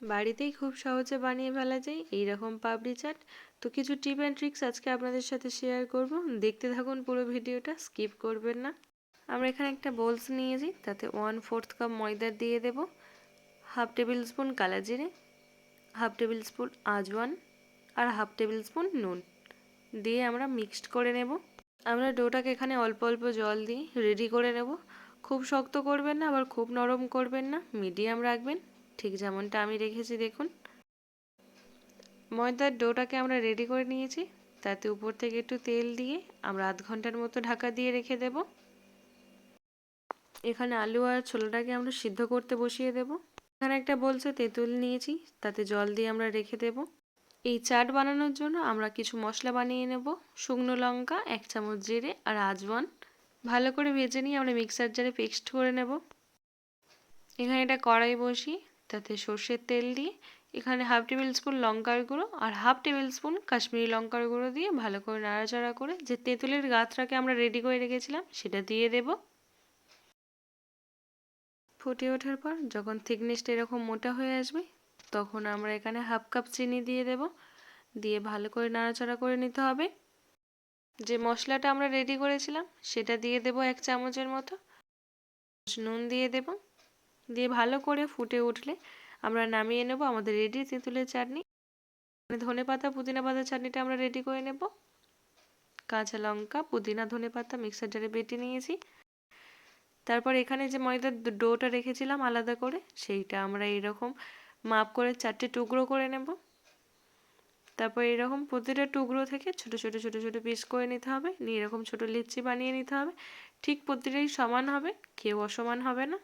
বাড়িতেই খুব সহজে বানিয়ে ফেলা যায়, এইরকম পাপড়ি চাট। তো কিছু টিপ অ্যান্ড ট্রিক্স আজকে আপনাদের সাথে শেয়ার করব। দেখতে থাকুন পুরো ভিডিওটা, স্কিপ করবেন না। আমরা এখানে একটা বোলস নিয়েছি, তাতে ওয়ান ফোর্থ কাপ ময়দা দিয়ে দেব হাফ টেবিল স্পুন কালা জিরে হাফ টেবিল স্পুন আজওয়ান আর হাফ টেবিল স্পুন নুন দিয়ে আমরা মিক্সড করে নেব। আমরা ডোটাকে এখানে অল্প অল্প জল দিয়ে রেডি করে নেব। খুব শক্ত করবেন না, আবার খুব নরম করবেন না মিডিয়াম রাখবেন। ঠিক যেমনটা আমি রেখেছি, দেখুন। ময়দার ডোটাকে আমরা রেডি করে নিয়েছি। তাতে উপর থেকে একটু তেল দিয়ে আমরা আধ ঘণ্টার মতো ঢাকা দিয়ে রেখে দেব। এখানে আলু আর ছোলাটাকে আমরা সিদ্ধ করতে বসিয়ে দেব। এখানে একটা বলছে তেঁতুল নিয়েছি, তাতে জল দিয়ে আমরা রেখে দেব। এই চাট বানানোর জন্য আমরা কিছু মশলা বানিয়ে নেব। শুকনো লঙ্কা, এক চামচ জিরে আর আজওয়ান। ভালো করে ভেজে নিয়ে আমরা মিক্সার জারে পেস্ট করে নেব। এখানে একটা কড়াই বসিয়ে তাতে সর্ষের তেল দিয়ে এখানে হাফ টেবিল স্পুন লঙ্কার গুঁড়ো আর হাফ টেবিল স্পুন কাশ্মীরি লঙ্কার গুঁড়ো দিয়ে ভালো করে নাড়াচাড়া করে যে তেঁতুলের গাছটাকে আমরা রেডি করে রেখেছিলাম সেটা দিয়ে দেব। ফুটে ওঠার পর যখন থিকনেসটা এরকম মোটা হয়ে আসবে তখন আমরা এখানে হাফ কাপ চিনি দিয়ে দেব। দিয়ে ভালো করে নাড়াচাড়া করে নিতে হবে। যে মশলাটা আমরা রেডি করেছিলাম সেটা দিয়ে দেব এক চামচের মতো। নুন দিয়ে দেব। দিয়ে ভালো করে ফুটে উঠলে আমরা নামিয়ে নেব আমাদের রেডি তেঁতুলের চাটনি। ধনে পাতা, পুদিনা পাতা চাটনিটা আমরা রেডি করে নেব। কাঁচা লঙ্কা, পুদিনা, ধনে পাতা মিক্সার জারে বেটে নিয়েছি। তারপর এখানে যে ময়দার ডোটা রেখেছিলাম আলাদা করে, সেইটা আমরা এরকম মাপ করে চারটে টুকরো করে নেব। তারপর এরকম প্রতিটা টুকরো থেকে ছোট ছোট ছোট ছোট পিস করে নিতে হবে। নিয়ে এরকম ছোট লিচি বানিয়ে নিতে হবে। ঠিক প্রতিটাই সমান হবে, কেউ অসমান হবে না।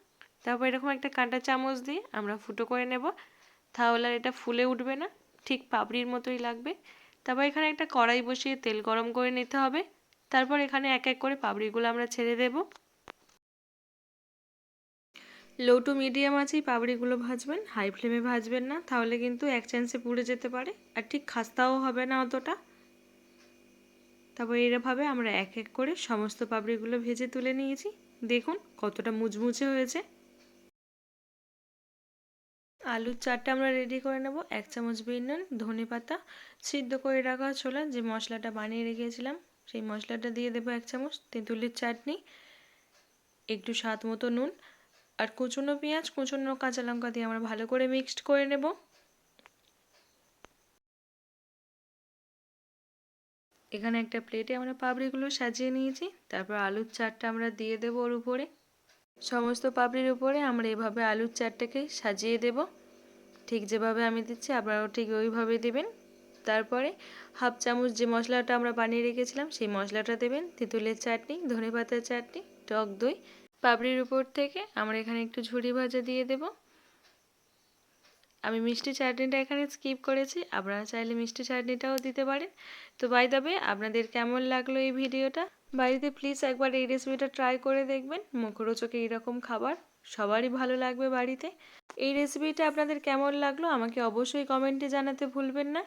তারপর এরকম একটা কাঁটা চামচ দিয়ে আমরা ফুটো করে নেব। তাহলে আর এটা ফুলে উঠবে না, ঠিক পাপড়ির মতোই লাগবে। তারপর এখানে একটা কড়াই বসিয়ে তেল গরম করে নিতে হবে। তারপর এখানে এক এক করে পাপড়িগুলো আমরা ছেড়ে দেব। লো টু মিডিয়াম আছেই পাপড়িগুলো ভাজবেন, হাই ফ্লেমে ভাজবেন না, তাহলে কিন্তু এক চান্সে পুড়ে যেতে পারে। আর ঠিক খাস্তাও হবে না অতটা। তারপর এরভাবে আমরা এক এক করে সমস্ত পাপড়িগুলো ভেজে তুলে নিয়েছি। দেখুন কতটা মুচমুচে হয়েছে। আলুর চারটা আমরা রেডি করে নেব। এক চামচ বেনন ধনে পাতা, সিদ্ধ করে রাখা ছোলা, যে মশলাটা বানিয়ে রেখেছিলাম, সেই মশলাটা দিয়ে দেবো এক চামচ, তেঁতুলের চাটনি, একটু স্বাদ মতো নুন, আর কুচনো পেঁয়াজ, কুচনো কাঁচা লঙ্কা দিয়ে আমরা ভালো করে মিক্সড করে নেব। এখানে একটা প্লেটে আমরা পাপড়িগুলো সাজিয়ে নিয়েছি, তারপর আলুর চাটটা আমরা দিয়ে দেবো ওর উপরে। সমস্ত পাপড়ির উপরে আমরা এভাবে আলুর চারটাকে সাজিয়ে দেব। ঠিক যেভাবে আমি দিচ্ছি আপনারাও ঠিক ওইভাবে দেবেন। তারপরে হাফ চামচ যে মশলাটা আমরা বানিয়ে রেখেছিলাম, সেই মশলাটা দেবেন। তেঁতুলের চাটনি ধনে পাতার চাটনি, টক দই। পাপড়ির উপর থেকে আমরা এখানে একটু ঝুড়ি ভাজা দিয়ে দেব। আমি মিষ্টি চাটনিটা এখানে স্কিপ করেছি। আপনারা চাইলে মিষ্টি চাটনিটাও দিতে পারেন। তো বাই দাবে আপনাদের কেমন লাগল এই ভিডিওটা? বাড়িতে প্লিজ একবার এই রেসিপিটা ট্রাই করে দেখবেন। মুখরোচকে এইরকম খাবার সবারই ভালো লাগবে বাড়িতে। এই রেসিপিটা আপনাদের কেমন লাগল আমাকে অবশ্যই কমেন্টে জানাতে ভুলবেন না।